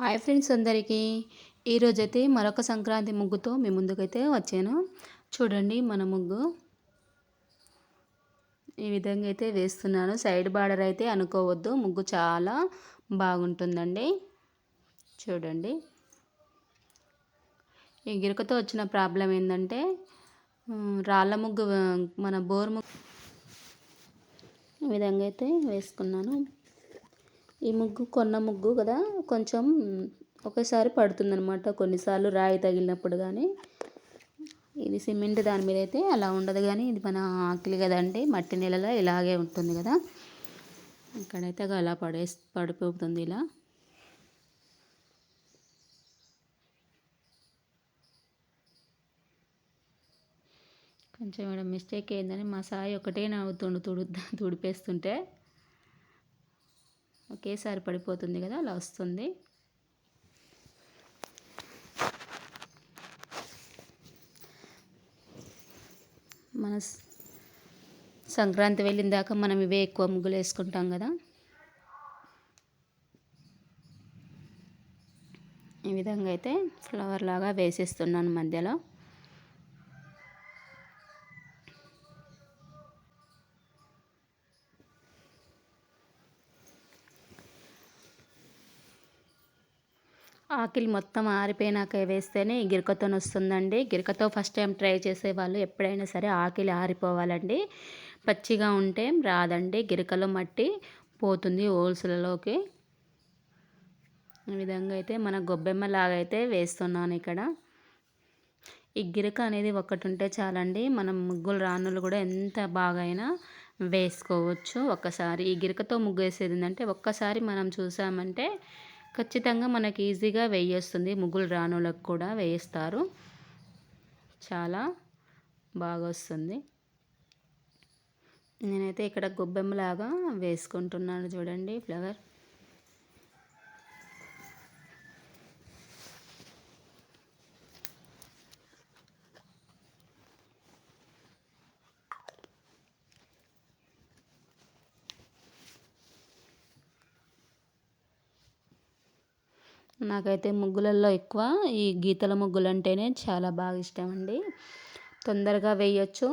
Hi friends అందరికీ. ఈరోజైతే మరొక సంక్రాంతి ముగ్గుతో మీ ముందుకైతే వచ్చాను. చూడండి మన ముగ్గు. ఈ విధంగా అయితే వేస్తున్నాను. సైడ్ బార్డర్ అయితే అనుకోవద్దు. ముగ్గు చాలా బాగుంటుందండి. చూడండి. ఈ గిరకతో వచ్చిన ప్రాబ్లం ఏంటంటే రాళ్ళ ముగ్గు మన బోర్ ముగ్గు. ఈ విధంగా అయితే వేసుకున్నాను. ఈ ముగ్గు కొన్న ముగ్గు కదా కొంచెం ఒకసారి పడుతుందనమాట కొన్నిసార్లు రాయి తగిలినప్పుడు కానీ ఇది సిమెంట్ దాని మీద అయితే అలా ఉండదు కానీ ఇది మన ఆకిలి కదండి మట్టి నెలలో ఇలాగే ఉంటుంది కదా. ఇక్కడైతే అలా పడే పడిపోతుంది ఇలా. కొంచెం ఇక్కడ మిస్టేక్ అయిందని మా సాయి ఒకటే నవ్వుతుండు తుడు తుడిపేస్తుంటే. ఒకేసారి పడిపోతుంది కదా అలా వస్తుంది. మన సంక్రాంతి వెళ్ళిన దాకా మనం ఇవే ఎక్కువ ముగ్గులు వేసుకుంటాం కదా. ఈ విధంగా అయితే ఫ్లవర్ లాగా వేసేస్తున్నాను మధ్యలో. ఆకిలి మొత్తం ఆరిపోయినాక వేస్తేనే గిరకతో వస్తుందండి. గిరకతో ఫస్ట్ టైం ట్రై చేసే వాళ్ళు ఎప్పుడైనా సరే ఆకిలి ఆరిపోవాలండి. పచ్చిగా ఉంటే రాదండి. గిరకలో మట్టి పోతుంది హోల్స్లలోకి. ఈ విధంగా అయితే మన గొబ్బెమ్మ లాగా అయితే వేస్తున్నాను ఇక్కడ. ఈ గిరక అనేది ఒకటి ఉంటే చాలండి. మనం ముగ్గులు రానులు కూడా ఎంత బాగైనా వేసుకోవచ్చు. ఒక్కసారి ఈ గిరకతో ముగ్గు వేసేది ఏంటంటే ఒక్కసారి మనం చూసామంటే ఖచ్చితంగా మనకి ఈజీగా వేయేస్తుంది. ముగ్గులు రానులకు కూడా వేయిస్తారు. చాలా బాగా వస్తుంది. నేనైతే ఇక్కడ గొబ్బెమ్మలాగా వేసుకుంటున్నాను చూడండి ఫ్లవర్. నాకైతే ముగ్గులలో ఎక్కువ. ఈ గీతల ముగ్గులు అంటేనే చాలా బాగా ఇష్టం అండి తొందరగా వేయచ్చు.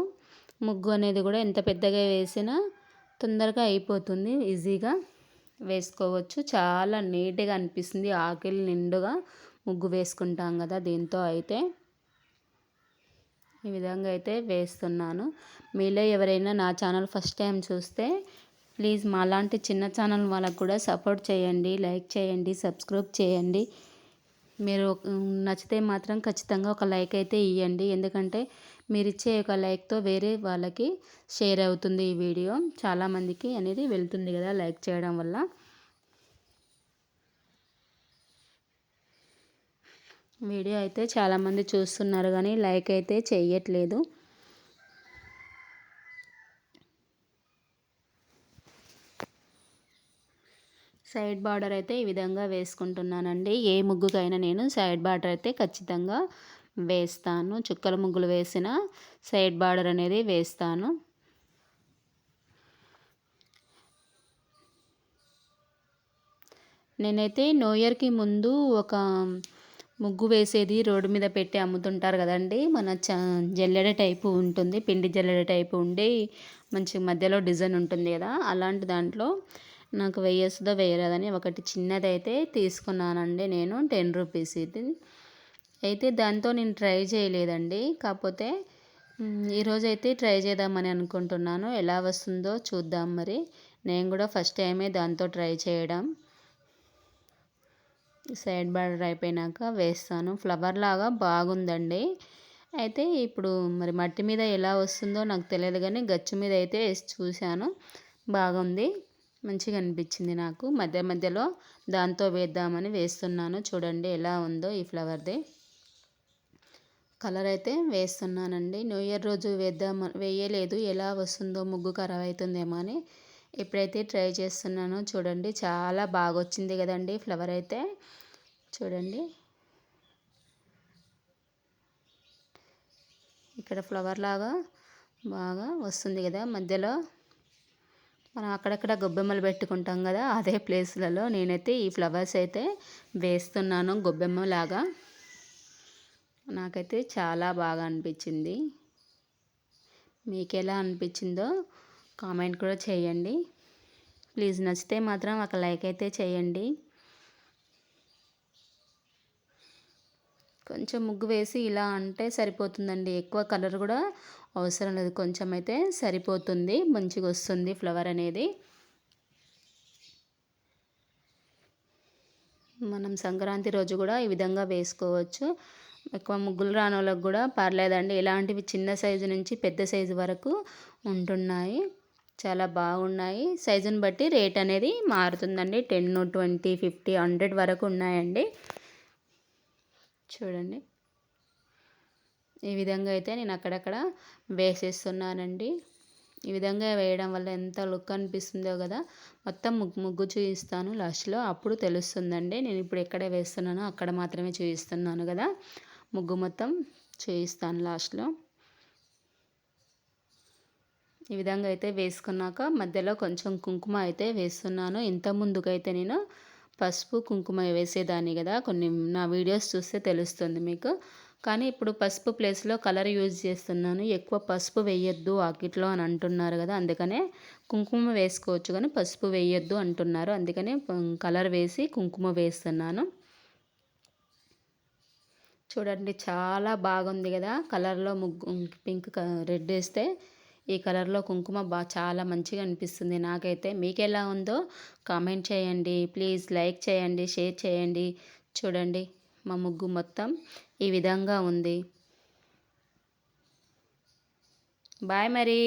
ముగ్గు అనేది కూడా ఎంత పెద్దగా వేసినా తొందరగా అయిపోతుంది. ఈజీగా వేసుకోవచ్చు. చాలా నీట్గా అనిపిస్తుంది. ఆకిలి నిండుగా ముగ్గు వేసుకుంటాం కదా దీంతో అయితే. ఈ విధంగా అయితే వేస్తున్నాను. మీలో ఎవరైనా నా ఛానల్ ఫస్ట్ టైం చూస్తే ప్లీజ్ మాలాంటి చిన్న ఛానల్ వాళ్ళకు కూడా సపోర్ట్ చేయండి లైక్ చేయండి సబ్స్క్రైబ్ చేయండి. మీరు నచ్చితే మాత్రం ఖచ్చితంగా ఒక లైక్ అయితే ఇవ్వండి ఎందుకంటే మీరు ఇచ్చే ఒక లైక్తో వేరే వాళ్ళకి షేర్ అవుతుంది ఈ వీడియో. చాలామందికి అనేది వెళ్తుంది కదా లైక్ చేయడం వల్ల. వీడియో అయితే చాలామంది చూస్తున్నారు కానీ లైక్ అయితే చేయట్లేదు సైడ్ బార్డర్ అయితే ఈ విధంగా వేసుకుంటున్నానండి. ఏ ముగ్గుకైనా నేను సైడ్ బార్డర్ అయితే ఖచ్చితంగా వేస్తాను. చుక్కల ముగ్గులు వేసిన సైడ్ బార్డర్ అనేది వేస్తాను. నేనైతే న్యూ ఇయర్కి ముందు ఒక ముగ్గు వేసేది రోడ్డు మీద పెట్టి అమ్ముతుంటారు కదండి. మన చ జల్లెడ టైపు ఉంటుంది. పిండి జల్లెడ టైపు ఉండి మంచి మధ్యలో డిజైన్ ఉంటుంది కదా. అలాంటి దాంట్లో నాకు వెయ్యేస్తుందో వేయరాదని ఒకటి చిన్నది అయితే తీసుకున్నానండి నేను టెన్ రూపీస్ ఇది. అయితే దాంతో నేను ట్రై చేయలేదండి. కాకపోతే ఈరోజు అయితే ట్రై చేద్దామని అనుకుంటున్నాను. ఎలా వస్తుందో చూద్దాం మరి. నేను కూడా ఫస్ట్ టైమే దాంతో ట్రై చేయడం. సైడ్ బార్డర్ అయిపోయినాక వేస్తాను. ఫ్లవర్ లాగా బాగుందండి. అయితే ఇప్పుడు మరి మట్టి మీద ఎలా వస్తుందో నాకు తెలియదు కానీ గచ్చు మీద అయితే వేసి చూశాను. బాగుంది. మంచిగా అనిపించింది నాకు. మధ్య మధ్యలో దాంతో వేద్దామని వేస్తున్నాను. చూడండి ఎలా ఉందో ఈ ఫ్లవర్ది. కలర్ అయితే వేస్తున్నానండి. న్యూ ఇయర్ రోజు వేద్దాం వేయలేదు. ఎలా వస్తుందో ముగ్గు ఖరాబ్ అవుతుందేమో అని ఇప్పుడైతే ట్రై చేస్తున్నాను చూడండి. చాలా బాగా వచ్చింది కదండి ఫ్లవర్ అయితే. చూడండి. ఇక్కడ ఫ్లవర్ లాగా బాగా వస్తుంది కదా మధ్యలో. మనం అక్కడక్కడ గొబ్బెమ్మలు పెట్టుకుంటాం కదా అదే ప్లేస్లలో నేనైతే ఈ ఫ్లవర్స్ అయితే వేస్తున్నాను గొబ్బెమ్మ లాగా నాకైతే చాలా బాగా అనిపించింది. మీకు ఎలా అనిపించిందో కామెంట్ కూడా చేయండి. ప్లీజ్ నచ్చితే మాత్రం ఒక లైక్ అయితే చేయండి. కొంచెం ముగ్గు వేసి ఇలా అంటే సరిపోతుందండి. ఎక్కువ కలర్ కూడా అవసరం లేదు. కొంచెం అయితే సరిపోతుంది. మంచిగా వస్తుంది ఫ్లవర్ అనేది. మనం సంక్రాంతి రోజు కూడా ఈ విధంగా వేసుకోవచ్చు. ఎక్కువ ముగ్గులు రాని వాళ్ళకి కూడా పర్లేదండి. ఇలాంటివి చిన్న సైజు నుంచి పెద్ద సైజు వరకు ఉంటున్నాయి. చాలా బాగున్నాయి. సైజుని బట్టి రేట్ అనేది మారుతుందండి. టెన్ ట్వంటీ ఫిఫ్టీ హండ్రెడ్ వరకు ఉన్నాయండి. చూడండి. ఈ విధంగా అయితే నేను అక్కడక్కడ వేసేస్తున్నానండి. ఈ విధంగా వేయడం వల్ల ఎంత లుక్ అనిపిస్తుందో కదా! మొత్తం ముగ్గు ముగ్గు చూపిస్తాను లాస్ట్లో. అప్పుడు తెలుస్తుందండి. నేను ఇప్పుడు ఎక్కడ వేస్తున్నానో అక్కడ మాత్రమే చూపిస్తున్నాను కదా! ముగ్గు మొత్తం చూపిస్తాను లాస్ట్లో. ఈ విధంగా అయితే వేసుకున్నాక మధ్యలో కొంచెం కుంకుమ అయితే వేస్తున్నాను. ఇంత ముందుకైతే నేను పసుపు కుంకుమ వేసేదాన్ని కదా! కొన్ని నా వీడియోస్ చూస్తే తెలుస్తుంది మీకు. కానీ ఇప్పుడు పసుపు ప్లేస్లో కలర్ యూజ్ చేస్తున్నాను. ఎక్కువ పసుపు వేయొద్దు వాకిట్లో అని అంటున్నారు కదా అందుకనే కుంకుమ వేసుకోవచ్చు కానీ పసుపు వేయొద్దు అంటున్నారు. అందుకనే కలర్ వేసి కుంకుమ వేస్తున్నాను. చూడండి చాలా బాగుంది కదా కలర్లో ముగ్గు పింక్ రెడ్ వేస్తే ఈ కలర్లో కుంకుమ బా చాలా మంచిగా అనిపిస్తుంది నాకైతే. మీకు ఎలా ఉందో కామెంట్ చేయండి. ప్లీజ్ లైక్ చేయండి షేర్ చేయండి. చూడండి. మా ముగ్గు మొత్తం ఈ విధంగా ఉంది. బాయ్ మరి.